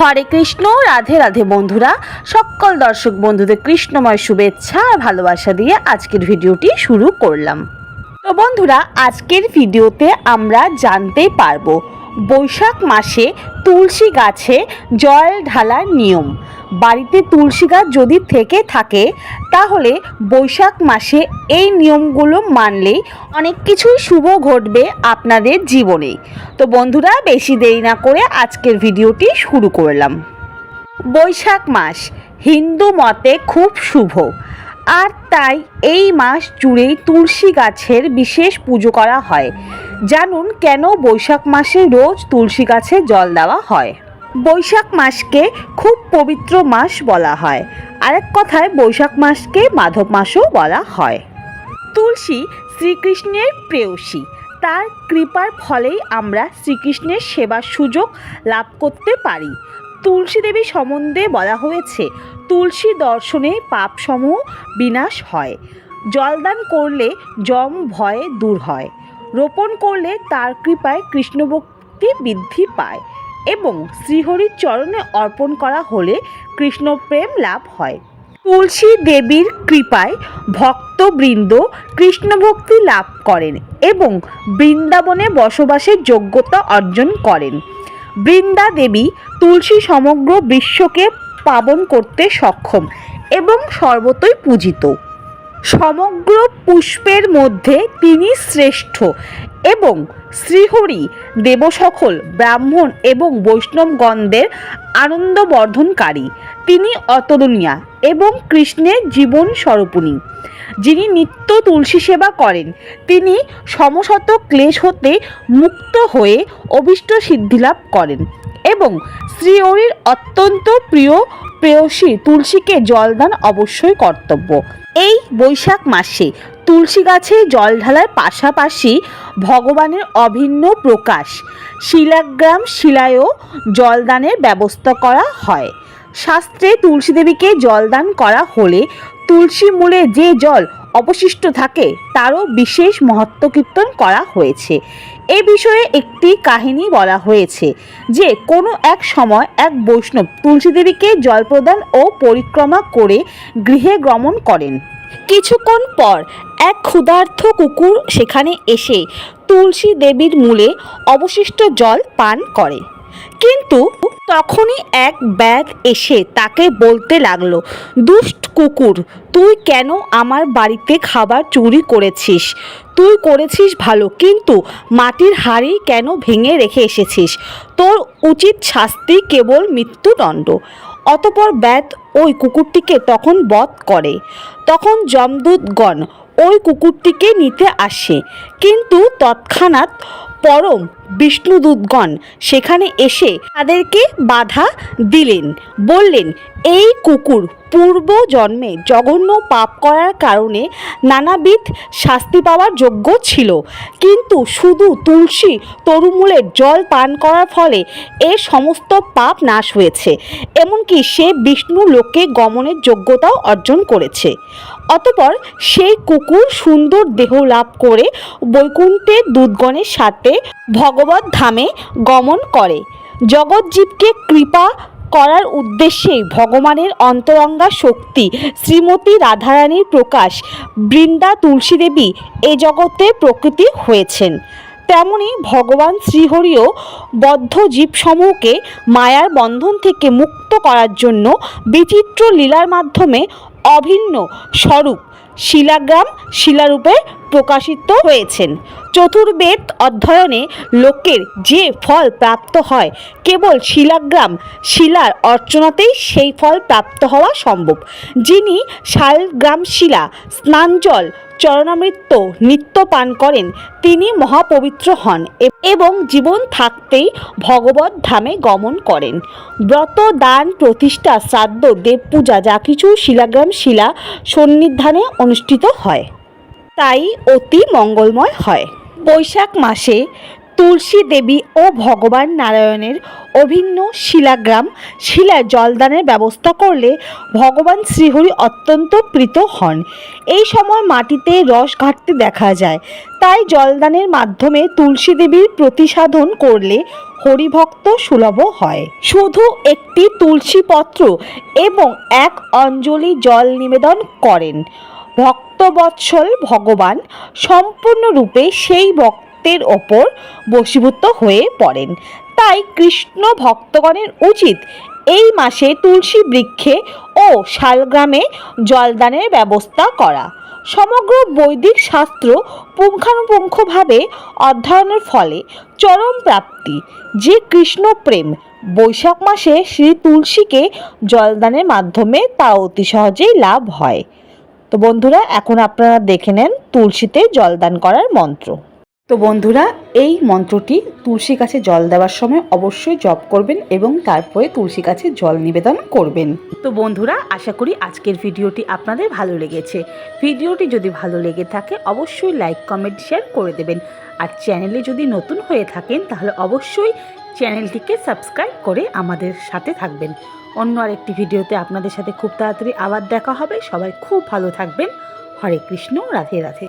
হরে কৃষ্ণ, রাধে রাধে বন্ধুরা। সকল দর্শক বন্ধুদের কৃষ্ণময় শুভেচ্ছা আর ভালোবাসা দিয়ে আজকের ভিডিওটি শুরু করলাম। তো বন্ধুরা, আজকের ভিডিওতে আমরা জানতে পারব বৈশাখ মাসে তুলসী গাছে জল ঢালার নিয়ম। বাড়িতে তুলসী গাছ যদি থেকে থাকে, তাহলে বৈশাখ মাসে এই নিয়মগুলো মানলেই অনেক কিছুই শুভ ঘটবে আপনাদের জীবনে। তো বন্ধুরা, বেশি দেরি না করে আজকের ভিডিওটি শুরু করলাম। বৈশাখ মাস হিন্দু মতে খুব শুভ। আর তাই এই মাস জুড়েই তুলসী গাছের বিশেষ পুজো করা হয়। জানুন কেন বৈশাখ মাসে রোজ তুলসী গাছে জল দেওয়া হয়। বৈশাখ মাসকে খুব পবিত্র মাস বলা হয়। আরেক কথায়, বৈশাখ মাসকে মাধব মাসও বলা হয়। তুলসী শ্রীকৃষ্ণের প্রেয়সী। তার কৃপার ফলেই আমরা শ্রীকৃষ্ণের সেবার সুযোগ লাভ করতে পারি। তুলসী দেবী সম্বন্ধে বলা হয়েছে, তুলসী দর্শনে পাপসমূহ বিনাশ হয়। জলদান করলে যম ভয়ে দূর হয়। রোপণ করলে তার কৃপায় কৃষ্ণভক্তি বৃদ্ধি পায়। এবং শ্রীহরির চরণে অর্পণ করা হলে কৃষ্ণপ্রেম লাভ হয়। তুলসী দেবীর কৃপায় ভক্তবৃন্দ কৃষ্ণভক্তি লাভ করেন এবং বৃন্দাবনে বসবাসের যোগ্যতা অর্জন করেন। বৃন্দা দেবী তুলসী সমগ্র বিশ্বকে পাবন করতে সক্ষম এবং সর্বতই পূজিত। সমগ্র পুষ্পের মধ্যে তিনি শ্রেষ্ঠ এবং শ্রীহরি দেবসকল ব্রাহ্মণ এবং বৈষ্ণবগণদের আনন্দবর্ধনকারী। তিনি অতরণীয়া এবং কৃষ্ণের জীবন স্বরূপিণী যিনি নিত্য তুলসী সেবা করেন, তিনি সমশত ক্লেশ হতে মুক্ত হয়ে অভিষ্ট সিদ্ধিলাভ করেন এবং শ্রীহরির অত্যন্ত প্রিয় প্রেয়সী তুলসীকে জলদান অবশ্যই কর্তব্য। এই বৈশাখ মাসে তুলসী গাছে জল ঢালার পাশাপাশি ভগবানের অভিন্ন প্রকাশ, শিলাগ্রাম শিলায়ও জলদানের ব্যবস্থা করা হয়। শাস্ত্রে তুলসী দেবীকে জলদান করা হলে তুলসী মূলে যে জল অবশিষ্ট থাকে, তারও বিশেষ মহত্ব কীর্তন করা হয়েছে। এ বিষয়ে একটি কাহিনী বলা হয়েছে যে, কোনো এক সময় এক বৈষ্ণব তুলসী দেবীকে জল প্রদান ও পরিক্রমা করে গৃহে গমন করেন। কিছুক্ষণ পর এক ক্ষুধার্ত কুকুর সেখানে এসে তুলসী দেবীর মূলে অবশিষ্ট জল পান করে। কিন্তু তখনই এক ব্যাগ এসে তাকে বলতে লাগল, দুষ্ট কুকুর, তুই কেন আমার বাড়িতে খাবার চুরি করেছিস? তুই করেছিস ভালো, কিন্তু মাটির হাড়ি কেন ভেঙে রেখে এসেছিস? তোর উচিত শাস্তি কেবল মৃত্যুদণ্ড। অতপর ব্যাত ওই কুকুরটিকে তখন বধ করে। তখন যমদূতগণ ওই কুকুরটিকে নিতে আসে, কিন্তু তৎক্ষণাৎ পরম বিষ্ণুদূতগণ সেখানে এসে তাদেরকে বাধা দিলেন। বললেন, এই কুকুর পূর্ব জন্মে জঘন্য পাপ করার কারণে নানাবিধ শাস্তি পাওয়ার যোগ্য ছিল। কিন্তু শুধু তুলসী তরুমূলের জল পান করার ফলে এ সমস্ত পাপ নাশ হয়েছে। এমনকি সে বিষ্ণু লোকে গমনের যোগ্যতাও অর্জন করেছে। অতপর সেই কুকুর সুন্দর দেহ লাভ করে বৈকুণ্ঠের দুধগণের সাথে ভগবত ধামে গমন করে। জগৎজীবকে কৃপা করার উদ্দেশ্যেই ভগবানের অন্তরঙ্গা শক্তি শ্রীমতী রাধারানীর প্রকাশ বৃন্দা তুলসী দেবী এ জগতে প্রকৃতি হয়েছেন। তেমনি ভগবান শ্রীহরিও বদ্ধ জীবসমূহকে মায়ার বন্ধন থেকে মুক্ত করার জন্য বিচিত্র লীলার মাধ্যমে অভিন্ন স্বরূপ। শিলাগ্রাম শিলারূপে প্রকাশিত হয়েছেন। চতুর্বেদ অধ্যয়নে লোকের যে ফল প্রাপ্ত হয়, কেবল শিলাগ্রাম শিলার অর্চনাতেই সেই ফল প্রাপ্ত হওয়া সম্ভব। যিনি শালগ্রাম শিলা, স্নানজল চরণামৃত্য নিত্য পান করেন, তিনি মহাপবিত্র হন এবং জীবন থাকতেই ভগবত ধামে গমন করেন। ব্রত, দান, প্রতিষ্ঠা, শ্রাদ্ধ দেব পূজা যা কিছু শিলাগ্রাম শিলা সন্নিধানে অনুষ্ঠিত হয়। তাই অতি মঙ্গলময় হয়। বৈশাখ মাসে তুলসী দেবী ও ভগবান নারায়ণের অভিন্ন শিলাগ্রাম শিলায় জলদানের ব্যবস্থা করলে ভগবান শ্রীহরি অত্যন্ত প্রীত হন। এই সময় মাটিতে রস ঘাটতি দেখা যায়। তাই জলদানের মাধ্যমে তুলসী দেবীর প্রতিসাধন করলে হরিভক্ত সুলভ হয়। শুধু একটি তুলসী পত্র এবং এক অঞ্জলি জল নিবেদন করেন। ভক্তবৎসল ভগবান সম্পূর্ণরূপে সেই ভক্তের ওপর বশীভূত হয়ে পড়েন। তাই কৃষ্ণ ভক্তগণের উচিত এই মাসে তুলসী বৃক্ষে ও শালগ্রামে জলদানের ব্যবস্থা করা। সমগ্র বৈদিক শাস্ত্র পুঙ্খানুপুঙ্খভাবে অধ্যয়নের ফলে চরম প্রাপ্তি। যে কৃষ্ণ প্রেম বৈশাখ মাসে শ্রী তুলসীকে জলদানের মাধ্যমে তা অতি সহজেই লাভ হয়। তো বন্ধুরা, এখন আপনারা দেখে নেন তুলসীতে জলদান করার মন্ত্র। তো বন্ধুরা, এই মন্ত্রটি তুলসী গাছে জল দেওয়ার সময় অবশ্যই জপ করবেন এবং তারপরে তুলসী গাছে জল নিবেদন করবেন। তো বন্ধুরা, আশা করি আজকের ভিডিওটি আপনাদের ভালো লেগেছে। ভিডিওটি যদি ভালো লেগে থাকে, অবশ্যই লাইক, কমেন্ট, শেয়ার করে দেবেন। আর চ্যানেলে যদি নতুন হয়ে থাকেন, তাহলে অবশ্যই চ্যানেলটিকে সাবস্ক্রাইব করে আমাদের সাথে থাকবেন। অন্য আরেকটি ভিডিওতে আপনাদের সাথে খুব তাড়াতাড়ি আবার দেখা হবে। সবাই খুব ভালো থাকবেন। হরে কৃষ্ণ, রাধে রাধে।